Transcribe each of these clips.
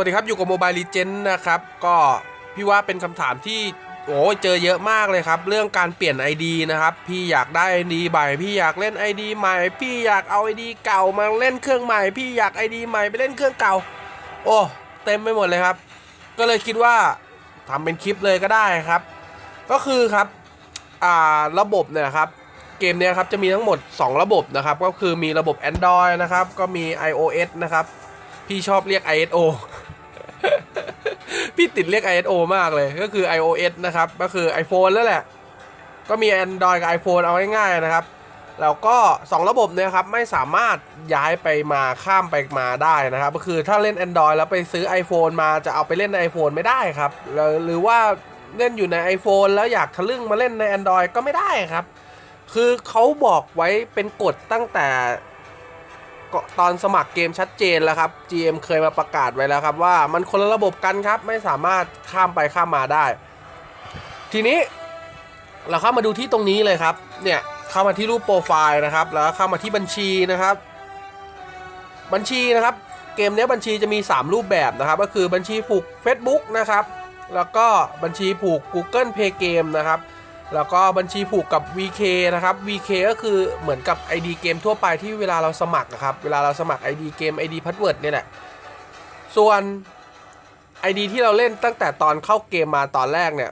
วัสดีครับ อยู่กับโมบาย e ีเจนนะครับ ก็พี่ว่าเป็นคำถามที่โอ้เจอเยอะมากเลยครับ เรื่องการเปลี่ยน ID นะครับ พี่อยากได้ ID ใหม่พี่อยากเล่น ID ใหม่ พี่อยากเอา ID เก่ามาเล่นเครื่องใหม่ พี่อยาก ID ใหม่ไปเล่นเครื่องเก่า โอ้เต็มไปหมดเลยครับ ก็เลยคิดว่าทำเป็นคลิปเลยก็ได้ครับ ก็คือครับอ่าระบบเนี่ยครับเกมเนี้ยครับจะมีทั้งหมด 2 ระบบนะครับ ก็คือมีระบบ Android นะครับ ก็มี iOS นะครับ พี่ชอบเรียก ISO พี่ติดเรียก ISO มากเลย ก็คือ iOS นะครับ ก็คือ iPhone แล้วแหละ ก็มี Android กับ iPhone เอาง่ายๆนะครับ แล้วก็ 2 ระบบเนี่ยครับ ไม่สามารถย้ายไปมาข้ามไปมาได้นะครับ ก็คือถ้าเล่น Android แล้วไปซื้อ iPhone มาจะเอาไปเล่นใน iPhone ไม่ได้ครับ หรือว่าเล่นอยู่ใน iPhone แล้วอยากทะลึ่งมาเล่นใน Android ก็ไม่ได้ครับ คือเขาบอกไว้เป็นกฎตั้งแต่ ตอนสมัครเกมชัดเจนแล้วครับ GM เคยมาประกาศไว้แล้วครับว่ามันคนละระบบกันครับ ไม่สามารถข้ามไปข้ามมาได้ ทีนี้เราเข้ามาดูที่ตรงนี้เลยครับ เนี่ยเข้ามาที่รูปโปรไฟล์นะครับ แล้วเข้ามาที่บัญชีนะครับ บัญชีนะครับ เกมนี้บัญชีจะมี 3 รูปแบบนะครับ ก็คือบัญชีผูก Facebook นะครับ แล้วก็บัญชีผูก Google Play Game นะครับ แล้วก็บัญชีผูกกับ VK นะครับ VK ก็คือเหมือนกับ ID เกมทั่วไปที่เวลาเราสมัครนะครับ เวลาเราสมัคร ID เกม ID password เนี่ยแหละ ส่วน ID ที่เราเล่นตั้งแต่ตอนเข้าเกมมาตอนแรกเนี่ย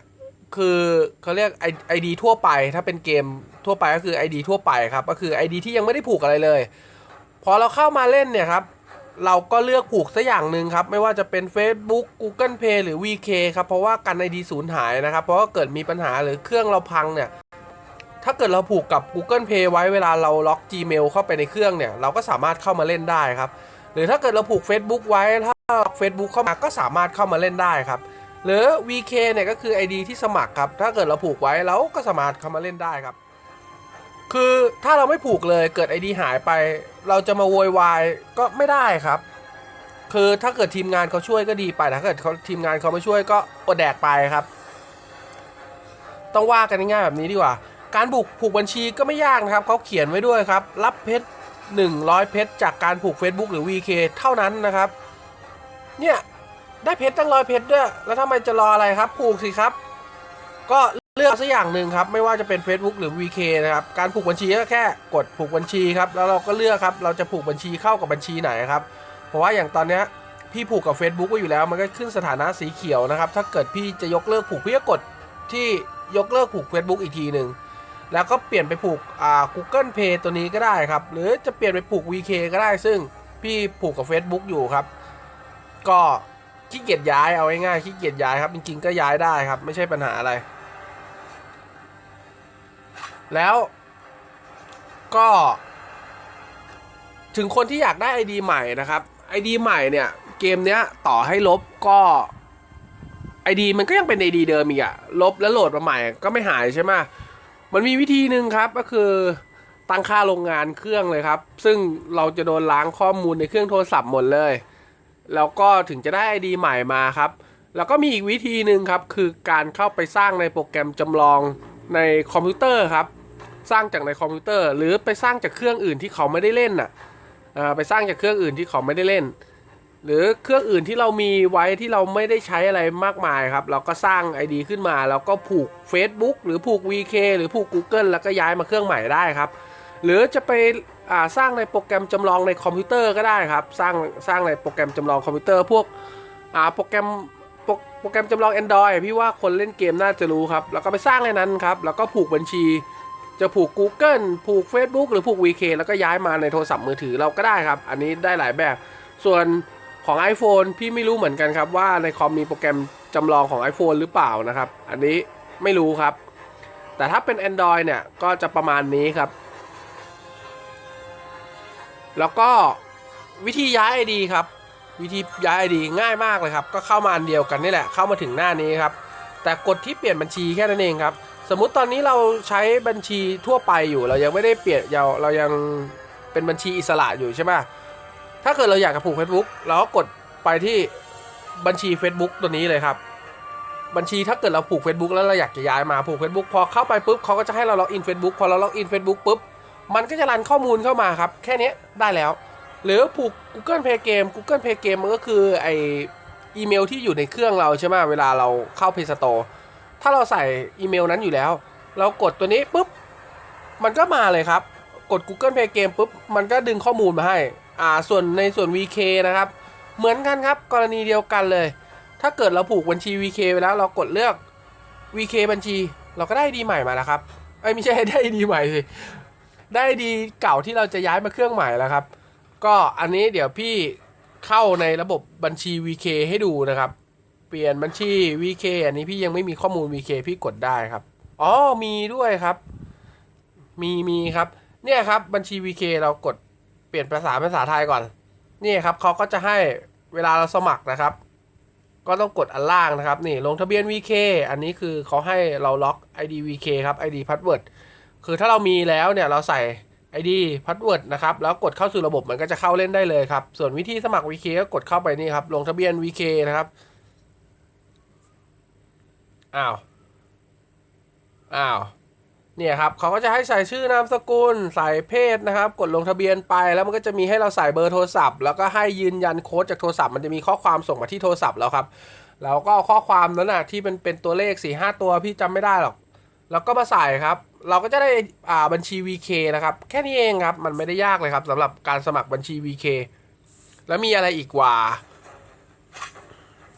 คือเขาเรียก ID ทั่วไป ถ้าเป็นเกมทั่วไปก็คือ ID ทั่วไปครับ ก็คือ ID ที่ยังไม่ได้ผูกอะไรเลย พอเราเข้ามาเล่นเนี่ยครับ เราก็เลือกผูกสักอย่างหนึ่งครับ ไม่ว่าจะเป็น Facebook Google Pay หรือ VK ครับ เพราะว่ากัน ID สูญหายนะครับ เพราะว่าเกิดมีปัญหาหรือเครื่องเราพังเนี่ย ถ้าเกิดเราผูกกับ Google Pay ไว้เวลาเราล็อก Gmail เข้าไปในเครื่องเนี่ย เราก็สามารถเข้ามาเล่นได้ครับ หรือถ้าเกิดเราผูก Facebook ไว้ถ้าล็อก Facebook เข้ามาก็สามารถเข้ามาเล่นได้ครับ หรือ VK เนี่ยก็คือ ID ที่สมัครครับ ถ้าเกิดเราผูกไว้เราก็สามารถเข้ามาเล่นได้ครับ คือถ้าเราไม่ผูกเลยเกิด ID หายไป เราจะมาโวยวายก็ไม่ได้ครับ คือถ้าเกิดทีมงานเขาช่วยก็ดีไปถ้าเกิดเขาทีมงานเขาไม่ช่วยก็อดแดกไปครับ ต้องว่ากันง่ายๆแบบนี้ดีกว่า การผูกผูกบัญชีก็ไม่ยากนะครับเขาเขียนไว้ด้วยครับ รับเพชร100 เพชรจากการผูก Facebook หรือ VK เท่านั้นนะครับ เนี่ยได้เพชรตั้งร้อยเพชรด้วย แล้วทำไมจะรออะไรครับ ผูกสิครับ ก็ เลือกสักอย่างหนึ่งครับ ไม่ว่าจะเป็น Facebook หรือ VK นะครับ การผูกบัญชีก็แค่กดผูกบัญชีครับ แล้วเราก็เลือกครับ เราจะผูกบัญชีเข้ากับบัญชีไหนครับ เพราะว่าอย่างตอนนี้พี่ผูกกับ Facebook ไว้อยู่แล้ว มันก็ขึ้นสถานะสีเขียวนะครับ ถ้าเกิดพี่จะยกเลิกผูกพี่ก็กดที่ยกเลิกผูก Facebook อีกทีหนึ่ง แล้วก็เปลี่ยนไปผูกอ่า Google Pay ตัวนี้ก็ได้ครับ หรือจะเปลี่ยนไปผูก VK ก็ได้ ซึ่งพี่ผูกกับ Facebook อยู่ครับ ก็ขี้เกียจย้ายเอาง่ายๆขี้เกียจย้ายครับ จริงๆก็ย้ายได้ครับ ไม่ใช่ปัญหาอะไร แล้วก็ ถึงคนที่อยากได้ ID ใหม่นะครับ ID ใหม่เนี่ย เกมเนี้ยต่อให้ลบก็ ID มันก็ยังเป็น ID เดิมอีกอะลบแล้วโหลดมาใหม่ก็ไม่หายใช่ไหมมันมีวิธีหนึ่งครับก็คือตั้งค่าโรงงานเครื่องเลยครับ ซึ่งเราจะโดนล้างข้อมูลในเครื่องโทรศัพท์หมดเลย แล้วก็ถึงจะได้ ID ใหม่มาครับ แล้วก็มีอีกวิธีหนึ่งครับ คือการเข้าไปสร้างในโปรแกรมจำลองในคอมพิวเตอร์ครับ สร้างจากในคอมพิวเตอร์ หรือไปสร้างจากเครื่องอื่นที่เขาไม่ได้เล่นน่ะไปสร้างจากเครื่องอื่นที่เขาไม่ได้เล่น หรือเครื่องอื่นที่เรามีไว้ที่เราไม่ได้ใช้อะไรมากมายครับ เราก็สร้าง ID ขึ้นมา แล้วก็ผูก Facebook หรือผูก VK หรือผูก Google แล้วก็ย้ายมาเครื่องใหม่ได้ครับ หรือจะไปสร้างในโปรแกรมจำลองในคอมพิวเตอร์ก็ได้ครับ สร้างสร้างในโปรแกรมจำลองคอมพิวเตอร์พวกโปรแกรมโปรโปรแกรมจำลอง Android พี่ว่าคนเล่นเกมน่าจะรู้ครับ แล้วก็ไปสร้างในนั้นครับ แล้วก็ผูกบัญชี จะผูก Google ผูก Facebook หรือผูก VK แล้วก็ย้ายมาในโทรศัพท์มือถือเราก็ได้ครับ อันนี้ได้หลายแบบ ส่วนของ iPhone พี่ไม่รู้เหมือนกันครับ ว่าในคอมมีโปรแกรมจำลองของ iPhone หรือเปล่านะครับ อันนี้ไม่รู้ครับ แต่ถ้าเป็น Android เนี่ย ก็จะประมาณนี้ครับ แล้วก็วิธีย้าย ID ครับ วิธีย้าย ID ง่ายมากเลยครับ ก็เข้ามาอันเดียวกันนี่แหละ เข้ามาถึงหน้านี้ครับ แต่กดที่เปลี่ยนบัญชีแค่นั้นเองครับ สมมุติตอนนี้เราใช้บัญชีทั่วไปอยู่ เรายังไม่ได้เปลี่ยนเราเรายังเป็นบัญชีอิสระอยู่ใช่ไหมถ้าเกิดเราอยากจะผูก Facebook เราก็กดไปที่บัญชี Facebook ตัวนี้เลยครับ บัญชีถ้าเกิดเราผูก Facebook แล้วเราอยากจะย้ายมาผูก Facebook พอเข้าไปปุ๊บเขาก็จะให้เราล็อกอิน Facebook พอเราล็อกอิน Facebook ปุ๊บมันก็จะรันข้อมูลเข้ามาครับ แค่นี้ได้แล้ว หรือผูก Google Play Game Google Play Game มันก็คือไออีเมลที่อยู่ในเครื่องเราใช่ไหมเวลาเราเข้า Play Store ถ้าเราใส่อีเมลนั้นอยู่แล้ว เรากดตัวนี้ปุ๊บ มันก็มาเลยครับ กด Google Play Game ปุ๊บ มันก็ดึงข้อมูลมาให้ อ่า ส่วนในส่วน VK นะครับ เหมือนกันครับ กรณีเดียวกันเลย ถ้าเกิดเราผูกบัญชี VK ไปแล้ว เรากดเลือก VK บัญชี เราก็ได้ดีใหม่มาแล้วครับไอ้ไม่ใช่ได้ดีใหม่สิ ได้ดีเก่าที่เราจะย้ายมาเครื่องใหม่แล้วครับ ก็อันนี้เดี๋ยวพี่เข้าในระบบบัญชี VK ให้ดูนะครับ เปลี่ยนบัญชี VK อันนี้พี่ยังไม่มีข้อมูล VK พี่กดได้ครับ อ๋อ มีด้วยครับ มีมีครับ เนี่ยครับบัญชี VK เรากดเปลี่ยนภาษาเป็นภาษาไทยก่อน นี่ครับเขาก็จะให้เวลาเราสมัครนะครับ ก็ต้องกดอันล่างนะครับ นี่ลงทะเบียน VK อันนี้คือเขาให้เราล็อก ID VK ครับ ID password คือถ้าเรามีแล้วเนี่ยเราใส่ ID password นะครับ แล้วกดเข้าสู่ระบบมันก็จะเข้าเล่นได้เลยครับ ส่วนวิธีสมัคร VK ก็กดเข้าไปนี่ครับ ลงทะเบียน VK นะครับ อ้าว อ้าว เนี่ยครับเขาก็จะให้ใส่ชื่อนามสกุล ใส่เพศนะครับ กดลงทะเบียนไป แล้วมันก็จะมีให้เราใส่เบอร์โทรศัพท์ แล้วก็ให้ยืนยันโค้ดจากโทรศัพท์ มันจะมีข้อความส่งมาที่โทรศัพท์แล้วครับ แล้วก็ข้อความนั้นนะที่เป็นเป็นตัวเลข4ี่ห้าตัวพี่จำไม่ได้หรอก แล้วก็มาใส่ครับ เราก็จะได้อ่าบัญชี VK นะครับ แค่นี้เองครับ มันไม่ได้ยากเลยครับสำหรับการสมัครบัญชี VK แล้วมีอะไรอีกว่า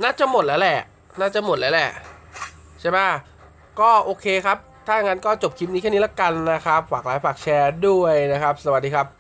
น่าจะหมดแล้วแหละ น่าจะหมดแล้วแหละ ใช่ไหมก็โอเคครับ ถ้างั้นก็จบคลิปนี้แค่นี้ละกันนะครับ ฝากไลค์ฝากแชร์ด้วยนะครับ สวัสดีครับ